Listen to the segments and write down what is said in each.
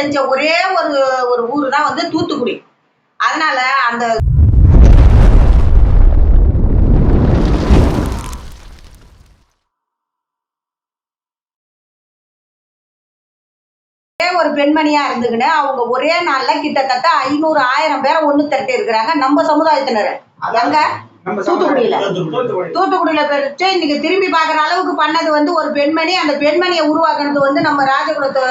செஞ்ச ஒரே ஒரு ஒரு ஊர் தான் வந்து தூத்துக்குடி. அதனால அந்த ஒரு பெண்மணியா இருந்துக்கின்னு அவங்க ஒரே நாள்ல கிட்டத்தட்ட ஐநூறு ஆயிரம் பேரை ஒண்ணு திரட்டி இருக்கிறாங்க நம்ம சமுதாயத்தினர். அதாங்க தூத்துக்குடியில. தூத்துக்குடி தூத்துக்குடியில. பெருச்சு இன்னைக்கு திரும்பி பார்க்குற அளவுக்கு பண்ணது வந்து ஒரு பெண்மணி அந்த பெண்மணியை உருவாக்குனது வந்து நம்ம ராஜகுலத்து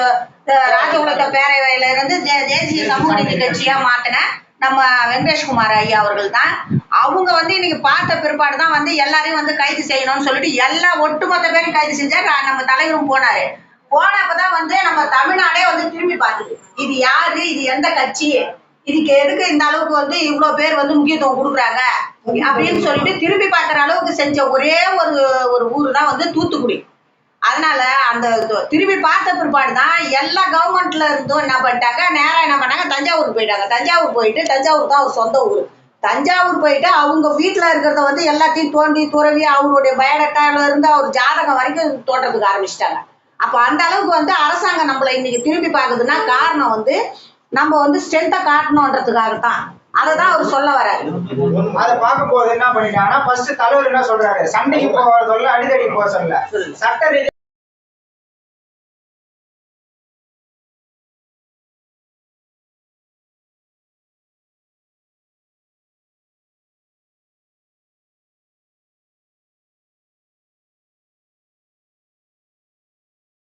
ராஜகுலத்த பேரவையில இருந்து தேசிய சமூக நீதி கட்சியா மாத்தின நம்ம வெங்கடேஷ்குமார் ஐயா அவர்கள் தான் அவங்க வந்து இன்னைக்கு பார்த்த பிற்பாடு தான் வந்து எல்லாரையும் வந்து கைது செய்யணும்னு சொல்லிட்டு எல்லா ஒட்டுமொத்த பேரையும் கைது செஞ்சா நம்ம தலைவரும் போனாரு. போனப்பதான் வந்து நம்ம தமிழ்நாடே வந்து திரும்பி பார்த்துது இது யாரு? இது எந்த கட்சி? இதுக்கு எதுக்கு இந்த அளவுக்கு வந்து இவ்வளவு பேர் வந்து முக்கியத்துவம் கொடுக்குறாங்க? அப்படின்னு சொல்லிட்டு திரும்பி பார்க்குற அளவுக்கு செஞ்ச ஒரே ஒரு ஒரு ஊர் தான் வந்து தூத்துக்குடி. அதனால அந்த திரும்பி பார்த்த பிற்பாடு தான் எல்லா கவர்மெண்ட்ல இருந்தும் என்ன பண்ணிட்டாங்க? நேராக என்ன பண்ணாங்க? தஞ்சாவூர் போயிட்டாங்க. தஞ்சாவூர் போயிட்டு தஞ்சாவூர் தான் அவர் சொந்த ஊர். தஞ்சாவூர் போயிட்டு அவங்க வீட்டில் இருக்கிறத வந்து எல்லாத்தையும் தோண்டி துறவி அவருடைய பயோடேட்டால இருந்து அவர் ஜாதகம் வரைக்கும் தோட்டத்துக்கு ஆரம்பிச்சிட்டாங்க. அப்போ அந்த அளவுக்கு வந்து அரசாங்கம் நம்மளை இன்னைக்கு திரும்பி பார்க்குதுன்னா காரணம் வந்து நம்ம வந்து ஸ்ட்ரென்த்தை காட்டணுன்றதுக்காகத்தான். அதை தான் அவர் சொல்ல வராரு அதை பார்க்கும்போது என்ன பண்ணிட்டாங்கன்னா ஃபர்ஸ்ட் தலைவர் என்ன சொல்றாரு? சண்டைக்கு போக சொல்ல அடிதடி போக சொல்ல. சட்ட